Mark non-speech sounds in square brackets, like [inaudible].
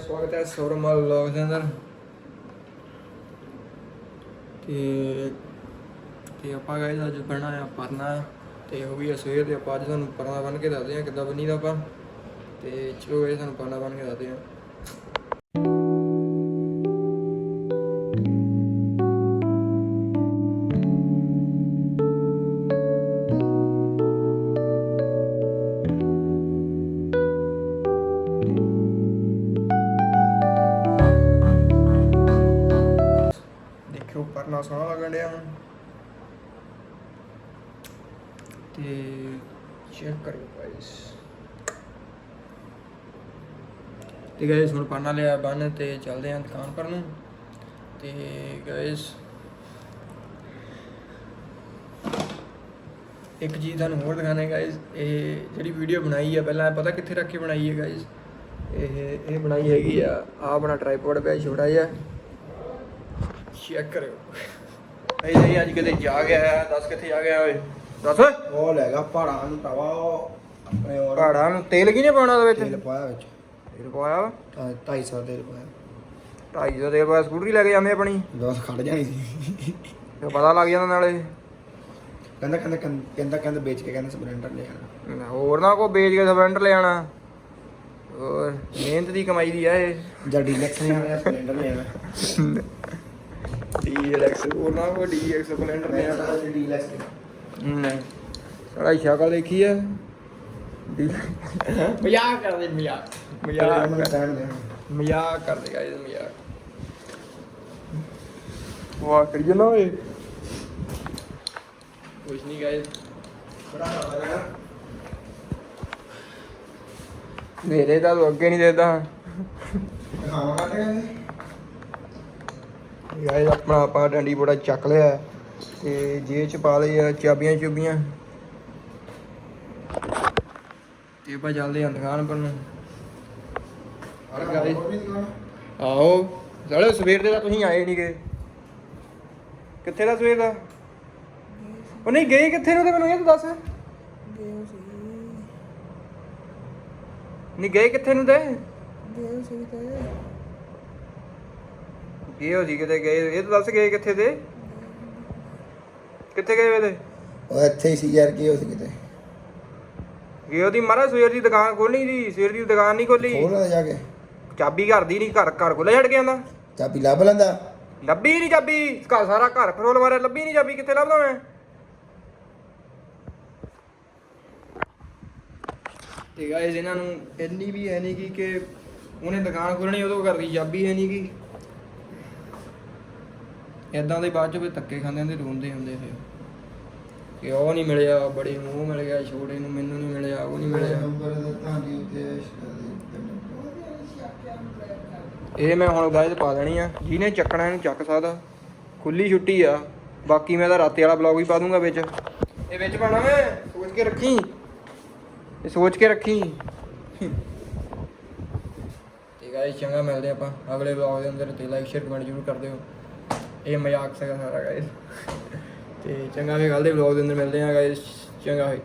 ਸਵਾਗਤ ਹੈ ਸੌਰਮਲ ਵਲੌਗ ਦੇ ਅੰਦਰ। ਤੇ ਤੇ ਆਪਾਂ ਗਏ ਅੱਜ ਪੜਨਾ ਆ ਪਰਨਾ। ਤੇ ਹੋ ਗਈ ਆ ਸਵੇਰ ਦੇ, ਆਪਾਂ ਅੱਜ ਤੁਹਾਨੂੰ ਪਰਨਾ ਬਣ ਕੇ ਦੱਸਦੇ ਹਾਂ ਕਿੱਦਾਂ ਬਣੀ ਦਾ ਆਪਾਂ। ਤੇ ਚਲੋ ਇਹ ਤੁਹਾਨੂੰ ਪਰਨਾ ਬਣ ਕੇ ਦੱਸਦੇ ਹਾਂ। ਦੇਖਿਓ ਸੋਹਣਾ ਲੱਗਣ ਡਿਆ ਹੁਣ। ਤੇ ਚੈੱਕ ਕਰੋ ਗਾਇਸ ਤੇ ਗਾਇਸ ਹੁਣ ਪਰਨਾ ਲਿਆ ਬੰਨ ਤੇ ਚੱਲਦੇ ਆਂ ਦੁਕਾਨ ਪਰ ਨੂੰ। ਤੇ ਗਾਇਸ ਇੱਕ ਚੀਜ਼ ਤੁਹਾਨੂੰ ਹੋਰ ਦਿਖਾਣੇ ਗਾਇਸ ਇਹ ਜਿਹੜੀ ਵੀਡੀਓ ਬਣਾਈ ਹੈ ਪਹਿਲਾਂ ਪਤਾ ਕਿੱਥੇ ਰੱਖ ਕੇ ਬਣਾਈ ਹੈ ਗਾਇਸ ਇਹ ਇਹ ਬਣਾਈ ਹੈਗੀ ਆ ਆ ਆਪਣਾ ਟ੍ਰਾਈਪੋਡ ਪਿਆ ਛੋਟਾ ਜਿਹਾ। ਚੈੱਕ ਕਰਿਓ। ਨਹੀਂ ਨਹੀਂ ਅੱਜ ਕਿਤੇ ਜਾ ਗਿਆ ਦੱਸ ਕਿੱਥੇ ਜਾ ਗਿਆ ਓਏ? ਦੱਸ। ਉਹ ਲੈਗਾ ਪਹਾੜਾਂ ਨੂੰ ਤਵਾ ਉਹ ਆਪਣੇ ਹੋਰ। ਪਹਾੜਾਂ ਨੂੰ ਤੇਲ ਕਿਹਨੇ ਪਾਉਣਾ ਉਹਦੇ ਤੇਲ ਵਿੱਚ ਪਾਇਆ ਵਿੱਚ। ਤੇਲ ਪਾਇਆ ਵਾ? ਤਾਂ 250 ਤੇਲ ਪਾਇਆ। 250 ਤੇਲ ਪਾਇਆ ਸਕੂਟਰੀ ਲੈ ਕੇ ਜਾਂਦੇ ਆਪਣੀ? ਦੋਸ ਖੜ ਜਾਣੀ ਸੀ। ਤੇ ਪਤਾ ਲੱਗ ਜਾਂਦਾ ਨਾਲੇ। ਕਹਿੰਦਾ ਕਹਿੰਦਾ ਕਹਿੰਦਾ ਕਹਿੰਦਾ ਵੇਚ ਕੇ ਕਹਿੰਦਾ ਸਪਲੈਂਡਰ ਲੈ ਆਣਾ ਹੋਰ ਨਾ ਕੋ ਵੇਚ ਕੇ ਸਿਲੰਡਰ ਲੈ ਆਣਾ ਹੋਰ ਮਿਹਨਤ ਦੀ ਕਮਾਈ ਦੀ ਆ ਇਹ। ਜਾਂ ਡੀਲਕਸ ਨੇ ਆਣਾ ਸਪਲੈਂਡਰ ਲੈ ਆਣਾ [laughs] ਨਾ ਡੀਐਕਸ ਡੀਲਕਸ ਨਹੀਂ। ਸਾਲਾ ਸ਼ਕਲ ਦੇਖੀ ਡੀ- ਮਜ਼ਾਕ ਕਰਦੇ ਮਜ਼ਾਕ। ਮਜ਼ਾਕ। ਮਜ਼ਾਕ ਕਰਦੇ ਗਾਇਸ ਮਜ਼ਾਕ। ਵਾਹ ਕਰੀ ਜਨਾ ਓਏ। ਕੁਛ ਨਹੀਂ ਗਾਇਸ ਮੇਰੇ ਤਾਂ ਅੱਗੇ ਨਹੀਂ ਦੇਦਾ ਕੱਟ ਕਹਿੰਦੇ। ਗਾਇਸ ਆਪਣਾ ਆਪਾਂ ਡੰਡੀ ਬੜਾ ਚੱਕ ਲਿਆ ਤੇ ਜੇਬ ਚ ਪਾ ਲਈ ਆ, ਚਾਬੀਆਂ ਚੁਬੀਆਂ। ਤੇ ਆਪਾਂ ਚੱਲਦੇ ਹਾਂ ਦੁਕਾਨ ਪਰ ਨੂੰ। ਅਰੇ ਸਾਲੇ ਸਵੇਰ ਦੇ ਤਾਂ ਤੁਸੀਂ ਆਏ ਨਹੀਂ ਗਏ। ਕਿੱਥੇ ਦਾ ਸਵੇਰ ਦਾ? ਉਹ ਨਹੀਂ ਗਏ ਕਿੱਥੇ ਨੂੰ ਤੇ ਮੈਨੂੰ ਇਹ ਤਾਂ ਦੱਸ। ਨਹੀਂ ਗਏ ਕਿੱਥੇ ਨੂੰ ਤੇ? ਗਏ ਹੋ ਸੀ ਕਿਤੇ ਗਏ? ਇਹ ਤਾਂ ਦੱਸ ਗਏ ਕਿੱਥੇ ਤੇ? ਕਿੱਥੇ ਗਏ ਵੇ ਤੇ? ਉਹ ਇੱਥੇ ਹੀ ਸੀ ਯਾਰ ਕੀ ਹੋ ਸੀ ਕਿਤੇ? ਗਏ ਉਹਦੀ ਮਾਰਾ ਸਵੇਰ ਦੀ ਦੁਕਾਨ ਖੋਲਣੀ ਦੀ ਸਵੇਰ ਦੀ ਦੁਕਾਨ ਨਹੀਂ ਖੋਲੀ। ਖੋਲ ਨਾ ਜਾ ਕੇ। ਚਾਬੀ ਘਰ ਦੀ ਨਹੀਂ ਘਰ ਘਰ ਖੋਲੇ ਛੱਡ ਕੇ ਆਂਦਾ ਚਾਬੀ ਲੱਭ ਲੈਂਦਾ। ਲੱਭੀ ਨਹੀਂ ਚਾਬੀ ਘਰ ਸਾਰਾ ਘਰ ਫਰੋਲ ਮਾਰਿਆ ਲੱਭੀ ਨਹੀਂ ਚਾਬੀ ਕਿੱਥੇ ਲੱਭਦਾ ਮੈਂ? ਤੇ ਗਾਇਸ ਇਹਨਾਂ ਨੂੰ ਇੰਨੀ ਵੀ ਹੈ ਨਹੀਂ ਕਿ ਉਹਨੇ ਦੁਕਾਨ ਖੋਲਣੀ ਉਦੋਂ ਘਰ ਦੀ ਚਾਬੀ ਹੈ ਨਹੀਂ ਕਿ ਇਦਾਂ ਦੇ ਬਾਅਦ ਚ ਵੀ ਧੱਕੇ ਖਾਂਦੇ ਹੁੰਦੇ, ਰੋਂਦੇ ਹੁੰਦੇ ਫਿਰ। ਕਿ ਉਹ ਨਹੀਂ ਮਿਲਿਆ, ਬੜੇ ਮੂੰਹ ਮਿਲ ਗਿਆ, ਛੋਟੇ ਨੂੰ ਮੈਨੂੰ ਨਹੀਂ ਮਿਲਿਆ, ਉਹ ਨਹੀਂ ਮਿਲਿਆ। ਨੰਬਰ ਦਿੱਤਾ ਨਹੀਂ ਉੱਤੇ ਇਹ ਮੈਂ ਹੁਣ ਗਾਇਸ ਪਾ ਦੇਣੀ ਆ। ਜਿਹਨੇ ਚੱਕਣਾ, ਇਹਨੂੰ ਚੱਕ ਸਕਦਾ। ਖੁੱਲੀ ਛੁੱਟੀ ਆ। ਬਾਕੀ ਮੈਂ ਤਾਂ ਰਾਤੇ ਵਾਲਾ ਬਲੌਗ ਵੀ ਪਾ ਦੂੰਗਾ ਵਿੱਚ। ਇਹ ਵਿੱਚ ਪਾਣਾ ਮੈਂ? ਸੋਚ ਕੇ ਰੱਖੀ? ਇਹ ਸੋਚ ਕੇ ਰੱਖੀ? ਤੇ ਗਾਇਸ ਚੰਗਾ ਮਿਲਦੇ ਆਪਾਂ। ਅਗਲੇ ਬਲੌਗ ਦੇ ਅੰਦਰ ਤੇ ਲਾਈਕ ਸ਼ੇਅਰ ਕਮੈਂਟ ਜ਼ਰੂਰ ਕਰ ਦਿਓ। ਇਹ ਮਜ਼ਾਕ ਸੀਗਾ ਸਾਰਾ ਗਾਇਸ ਤੇ ਚੰਗਾ ਵੀ ਕੱਲ ਦੇ ਬਲੌਗ ਦੇ ਅੰਦਰ ਮਿਲਦੇ ਆ ਗਾਇਸ ਚੰਗਾ ਹੋਈ